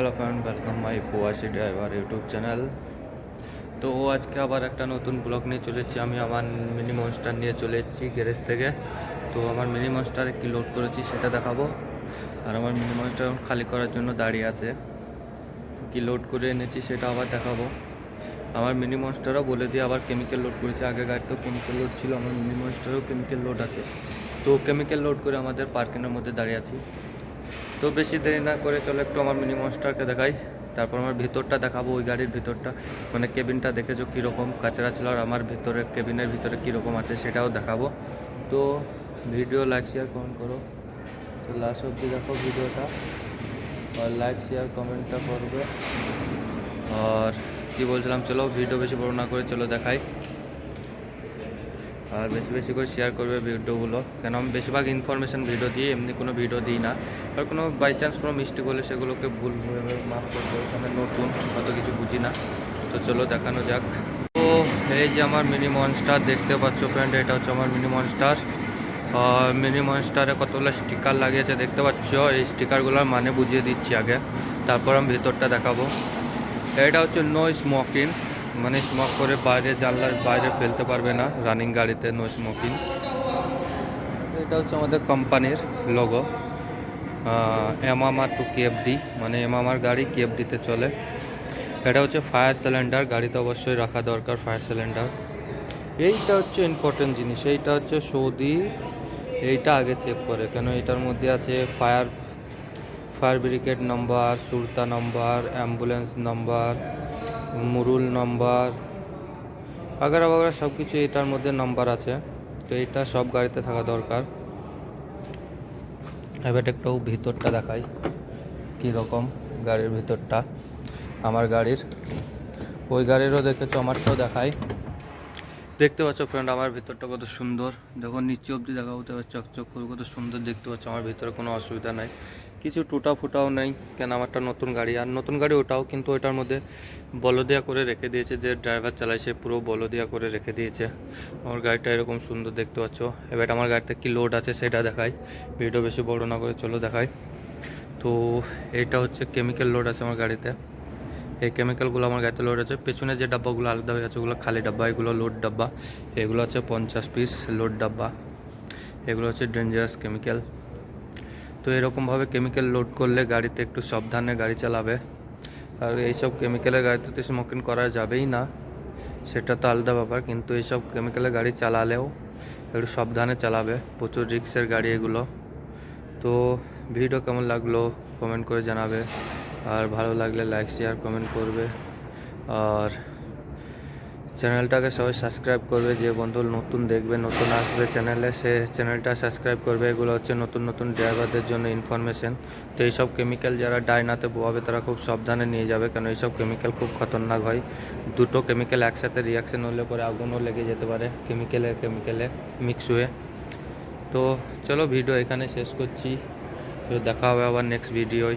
Hello friend welcome my প্রবাসী driver YouTube channel তো ও আজকে আবার একটা নতুন ব্লগ নিয়ে চলে এসেছি। আমি আমার মিনি মনস্টার নিয়ে চলে এসেছি গ্যারেজ থেকে। তো আমার মিনি মনস্টারে কী লোড করেছি সেটা দেখাবো। আর আমার মিনি মনস্টার খালি করার জন্য দাঁড়িয়ে আছে। কী লোড করে এনেছি সেটা আবার দেখাবো। আমার মিনি মনস্টারও বলে দিয়ে আবার কেমিক্যাল লোড করেছে। আগে গাড়িতেও কেমিক্যাল লোড ছিল, আমার মিনি মনস্টারেও কেমিক্যাল লোড আছে। তো কেমিক্যাল লোড করে আমাদের পার্কিংয়ের মধ্যে দাঁড়িয়ে আছি। তো বেশি দেরি না করে চলো একটু আমার মিনি মনস্টারকে দেখাই। তারপর আমার ভিতরটা দেখাবো, ওই গাড়ির ভিতরটা। মানে কেবিনটা দেখেছ কীরকম? কাচরা ছিল আর আমার ভিতরে, কেবিনের ভিতরে কীরকম আছে সেটাও দেখাবো। তো ভিডিও লাইক শেয়ার কমেন্ট করো। তো লাস্ট অবধি দেখো ভিডিওটা আর লাইক শেয়ার কমেন্টটা করবে। আর কি বলছিলাম, চলো ভিডিও বেশি বড় না করে চলো দেখাই। আর বেশি বেশি করে শেয়ার করবে ভিডিওগুলো। কেন আমি বেশিরভাগ ইনফরমেশান ভিডিও দিই এমনি কোনো ভিডিও দিই না। আর কোনো বাই চান্স কোনো মিস্টেক হলে সেগুলোকে ভুল মাফ করব আমি নতুন, অত কিছু বুঝি না। তো চলো দেখানো যাক। তো এই যে আমার মিনি মনস্টার দেখতে পাচ্ছ ফ্রেন্ড এটা হচ্ছে আমার মিনি মনস্টার মিনি মনস্টারে কতগুলো স্টিকার লাগিয়েছে দেখতে পাচ্ছ? এই স্টিকারগুলোর মানে বুঝিয়ে দিচ্ছি আগে। তারপর আমি ভেতরটা দেখাবো। এটা হচ্ছে নো স্মোকিং মানে স্মোক করে বাইরে জানলার বাইরে ফেলতে পারবে না রানিং গাড়িতে নো স্মোকিং এটা হচ্ছে আমাদের কোম্পানির লোগো এমামা টু কেএফডি মানে এমামার গাড়ি কেএফডিতে চলে। এটা হচ্ছে ফায়ার সিলিন্ডার গাড়িতে অবশ্যই রাখা দরকার ফায়ার সিলিন্ডার এইটা হচ্ছে ইম্পর্টেন্ট জিনিস, এইটা হচ্ছে সৌদি, এইটা আগে চেক করে, কেন এটার মধ্যে আছে ফায়ার ফায়ার ব্রিগেড নাম্বার সুরতা নাম্বার অ্যাম্বুলেন্স নাম্বার মুরুল নাম্বার, আগারা বাগারা সব কিছু এটার মধ্যে নাম্বার আছে। তো এটা সব গাড়িতে থাকা দরকার। এবার একটু ভিতরটা দেখাই কীরকম গাড়ির ভিতরটা, আমার গাড়ির। ওই গাড়িরও দেখেছ, আমারটাও দেখাই। দেখতে পাচ্ছ ফ্রেন্ড আমার ভিতরটা কত সুন্দর। যখন নিচে অবধি দেখা হতে চকচক করে কত সুন্দর দেখতে পাচ্ছ, আমার ভিতরে কোনো অসুবিধা নাই। কিছু টুটা ফুটাও নেই, কেন আমারটা নতুন গাড়ি? আর নতুন গাড়ি ওটাও কিন্তু ওটার মধ্যে বলদিয়া করে রেখে দিয়েছে, যে ড্রাইভার চালায় সে পুরো বলদিয়া করে রেখে দিয়েছে। আমার গাড়িটা এরকম সুন্দর দেখতে পাচ্ছ। এবার আমার গাড়িতে কী লোড আছে সেটা দেখাই। ভিডিও বেশি বড় না করে চলো দেখাই। তো এইটা হচ্ছে কেমিক্যাল লোড আছে আমার গাড়িতে। এই কেমিক্যালগুলো আমার গাড়িতে লোড আছে। পেছনে যে ডাব্বাগুলো আলাদা হয়ে আছে, ওগুলো খালি ডাব্বা, এগুলো লোড ডাব্বা। এগুলো হচ্ছে পঞ্চাশ পিস লোড ডাব্বা। এগুলো হচ্ছে ডেঞ্জারাস কেমিক্যাল তো এরকমভাবে কেমিক্যাল লোড করলে গাড়িতে একটু সাবধানে গাড়ি চালাবে। আর এইসব কেমিক্যালের গাড়িতে তো স্মোকিং করা যাবেই না। সেটা তো আলাদা ব্যাপার, কিন্তু এইসব কেমিক্যালের গাড়ি চালালেও একটু সাবধানে চালাবে। প্রচুর রিক্সের গাড়ি এগুলো। তো ভিডিও কেমন লাগল কমেন্ট করে জানাবে। আর ভালো লাগলে লাইক শেয়ার কমেন্ট করবে। আর চ্যানেলটাকে সবাই সাবস্ক্রাইব করবে, যে বন্ধু নতুন দেখবে, নতুন আসবে চ্যানেলে, সে চ্যানেলটা সাবস্ক্রাইব করবে। এগুলো হচ্ছে নতুন নতুন ড্রাইভারদের জন্য ইনফরমেশন তো এইসব কেমিক্যাল যারা ডাইনাতে বোয়াবে, তারা খুব সাবধানে নিয়ে যাবে কারণ এইসব কেমিক্যাল খুব খতরনাক হয়। দুটো কেমিক্যাল একসাথে রিয়াকশন হলে পরে আগুনও লেগে যেতে পারে কেমিক্যালে কেমিক্যালে মিক্স হয়ে। তো চলো ভিডিও এখানে শেষ করছি। দেখা হবে আবার নেক্সট ভিডিওয়